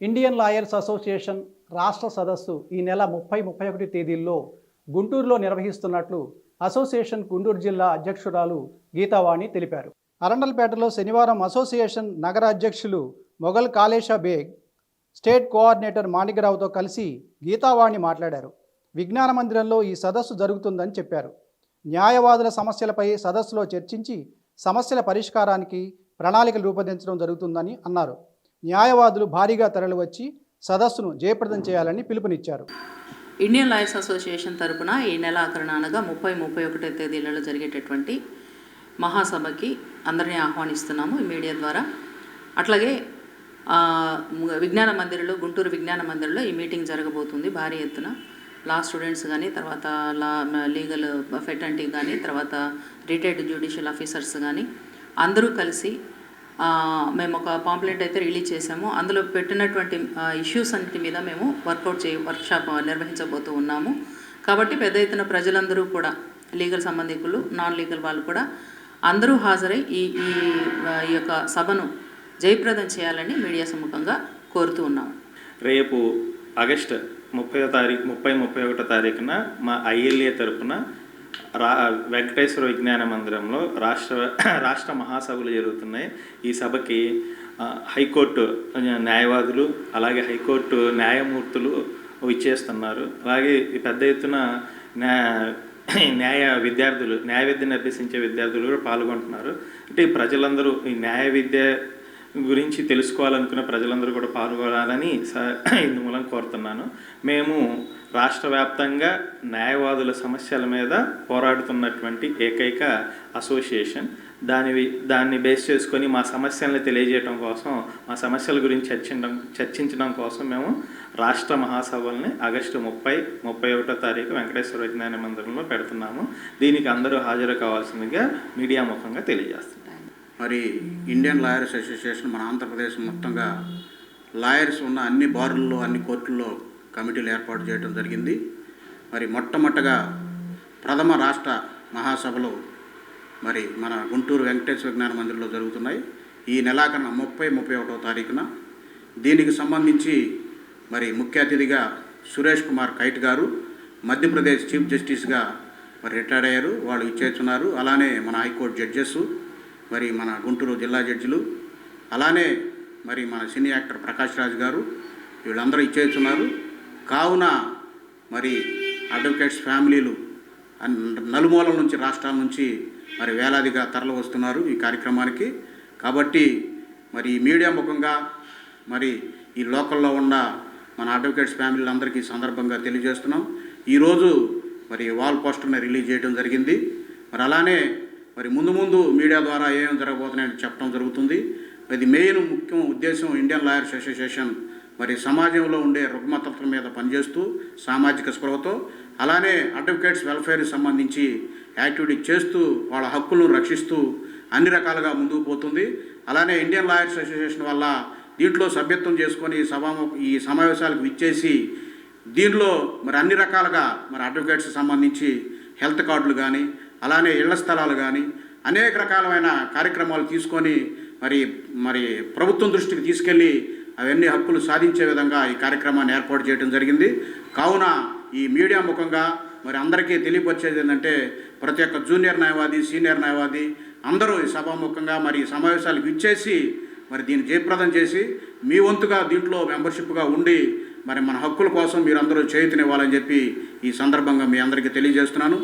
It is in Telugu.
ఇండియన్ లాయర్స్ అసోసియేషన్ రాష్ట్ర సదస్సు ఈ నెల ముప్పై ముప్పై ఒకటి తేదీల్లో గుంటూరులో నిర్వహిస్తున్నట్లు అసోసియేషన్ గుంటూరు జిల్లా అధ్యక్షురాలు గీతావాణి తెలిపారు. అరండల్పేటలో శనివారం అసోసియేషన్ నగర అధ్యక్షులు మొఘల్ కాళేషా బేగ్ స్టేట్ కోఆర్డినేటర్ మాణికరావుతో కలిసి గీతావాణి మాట్లాడారు. విజ్ఞాన మందిరంలో ఈ సదస్సు జరుగుతుందని చెప్పారు. న్యాయవాదుల సమస్యలపై సదస్సులో చర్చించి సమస్యల పరిష్కారానికి ప్రణాళికలు రూపొందించడం జరుగుతుందని అన్నారు. న్యాయవాదులు భారీగా తరలివచ్చి సదస్సును జయప్రదం చేయాలని పిలుపునిచ్చారు. ఇండియన్ లాయర్స్ అసోసియేషన్ తరపున ఈ నెల ఆఖరణ అనగా ముప్పై ముప్పై ఒకటో తేదీలలో జరిగేటటువంటి మహాసభకి అందరినీ ఆహ్వానిస్తున్నాము ఈ మీడియా ద్వారా. అట్లాగే విజ్ఞాన మందిర్లో గుంటూరు విజ్ఞాన మందిర్లో ఈ మీటింగ్ జరగబోతుంది భారీ ఎత్తున. లా స్టూడెంట్స్ కానీ తర్వాత లా లీగల్ ఫెటంటీ కానీ తర్వాత రిటైర్డ్ జ్యుడిషియల్ ఆఫీసర్స్ కానీ అందరూ కలిసి మేము ఒక పాంప్లెట్ అయితే రిలీజ్ చేసాము అందులో పెట్టినటువంటి ఇష్యూస్ అన్నిటి మీద మేము వర్కౌట్ చే వర్క్షాప్ నిర్వహించబోతూ ఉన్నాము. కాబట్టి పెద్ద ఎత్తున ప్రజలందరూ కూడా లీగల్ సంబంధికులు నాన్ లీగల్ వాళ్ళు కూడా అందరూ హాజరై ఈ ఈ ఈ యొక్క సభను జయప్రదం చేయాలని మీడియా సముఖంగా కోరుతూ ఉన్నాము. రేపు ఆగస్టు ముప్పై తారీఖు ముప్పై ముప్పై ఒకటో తారీఖున మా ఐఎల్ఏ తరపున రా వెంకటేశ్వర విజ్ఞాన మందిరంలో రాష్ట్ర రాష్ట్ర మహాసభలు జరుగుతున్నాయి. ఈ సభకి హైకోర్టు న్యాయవాదులు అలాగే హైకోర్టు న్యాయమూర్తులు ఇచ్చేస్తున్నారు అలాగే పెద్ద ఎత్తున న్యాయ న్యాయ విద్యార్థులు న్యాయ విద్యను అభ్యసించే విద్యార్థులు కూడా పాల్గొంటున్నారు. అంటే ప్రజలందరూ ఈ న్యాయ విద్య గురించి తెలుసుకోవాలనుకున్న ప్రజలందరూ కూడా పాల్గొనాలని స- ఇందు మూలం కోరుతున్నాను. మేము రాష్ట్ర వ్యాప్తంగా న్యాయవాదుల సమస్యల మీద పోరాడుతున్నటువంటి ఏకైక అసోసియేషన్. దానివి దాన్ని బేస్ చేసుకొని మా సమస్యల్ని తెలియజేయడం కోసం మా సమస్యల గురించి చర్చించడం చర్చించడం కోసం మేము రాష్ట్ర మహాసభల్ని ఆగస్టు ముప్పై ముప్పై ఒకటో తారీఖు వెంకటేశ్వర విజ్ఞాన మందిరంలో పెడుతున్నాము. దీనికి అందరూ హాజరు కావాల్సిందిగా మీడియా ముఖంగా తెలియజేస్తున్నాం. మరి ఇండియన్ లాయర్స్ అసోసియేషన్ మన ఆంధ్రప్రదేశ్ మొత్తంగా లాయర్స్ ఉన్న అన్ని బార్లలో అన్ని కోర్టుల్లో కమిటీలు ఏర్పాటు చేయడం జరిగింది. మరి మొట్టమొదటగా ప్రథమ రాష్ట్ర మహాసభలు మరి మన గుంటూరు వెంకటేశ్వర విజ్ఞాన మందిరంలో జరుగుతున్నాయి. ఈ నెలాఖరున ముప్పై ముప్పై ఒకటో తారీఖున. దీనికి సంబంధించి మరి ముఖ్య అతిథిగా సురేష్ కుమార్ కైట్ గారు మధ్యప్రదేశ్ చీఫ్ జస్టిస్గా మరి రిటైర్డ్ అయ్యారు. వాళ్ళు ఇచ్చేస్తున్నారు అలానే మన హైకోర్టు జడ్జెస్ మరి మన గుంటూరు జిల్లా జడ్జిలు అలానే మరి మన సినీ యాక్టర్ ప్రకాష్ రాజ్ గారు వీళ్ళందరూ ఇచ్చేస్తున్నారు కావున మరి అడ్వకేట్స్ ఫ్యామిలీలు నలుమూలల నుంచి రాష్ట్రాల నుంచి మరి వేలాదిగా తరలి వస్తున్నారు ఈ కార్యక్రమానికి. కాబట్టి మరి మీడియా ముఖంగా మరి ఈ లోకల్లో ఉన్న మన అడ్వకేట్స్ ఫ్యామిలీలందరికీ సందర్భంగా తెలియజేస్తున్నాం. ఈరోజు మరి వాల్ పోస్టర్ని రిలీజ్ చేయడం జరిగింది. మరి అలానే మరి ముందు ముందు మీడియా ద్వారా ఏం జరగబోతున్నాయని చెప్పడం జరుగుతుంది. ఇది మెయిన్ ముఖ్యం ఉద్దేశం ఇండియన్ లాయర్స్ అసోసియేషన్ మరి సమాజంలో ఉండే రుగ్మతల మీద పనిచేస్తూ సామాజిక స్పృహతో అలానే అడ్వకేట్స్ వెల్ఫేర్కి సంబంధించి యాక్టివిటీ చేస్తూ వాళ్ళ హక్కులను రక్షిస్తూ అన్ని రకాలుగా ముందుకు పోతుంది. అలానే ఇండియన్ లాయర్స్ అసోసియేషన్ వల్ల దీంట్లో సభ్యత్వం చేసుకొని సభా ఈ సమావేశాలకు విచ్చేసి దీనిలో మరి అన్ని రకాలుగా మరి అడ్వకేట్స్కి సంబంధించి హెల్త్ కార్డులు కానీ అలానే ఇళ్ళ స్థలాలు కానీ అనేక రకాలమైన కార్యక్రమాలు తీసుకొని మరి మరి ప్రభుత్వం దృష్టికి తీసుకెళ్ళి అవన్నీ హక్కులు సాధించే విధంగా ఈ కార్యక్రమాన్ని ఏర్పాటు చేయడం జరిగింది. కావున ఈ మీడియా ముఖంగా మరి అందరికీ తెలియపరిచేది ఏంటంటే ప్రతి ఒక్క జూనియర్ న్యాయవాది సీనియర్ న్యాయవాది అందరూ ఈ సభాముఖంగా మరి సమావేశాలకు ఇచ్చేసి మరి దీన్ని జయప్రదం చేసి మీ వంతుగా దీంట్లో మెంబర్షిప్గా ఉండి మరి మన హక్కుల కోసం మీరందరూ చేయుతనివ్వాలని చెప్పి ఈ సందర్భంగా మీ అందరికీ తెలియజేస్తున్నాను.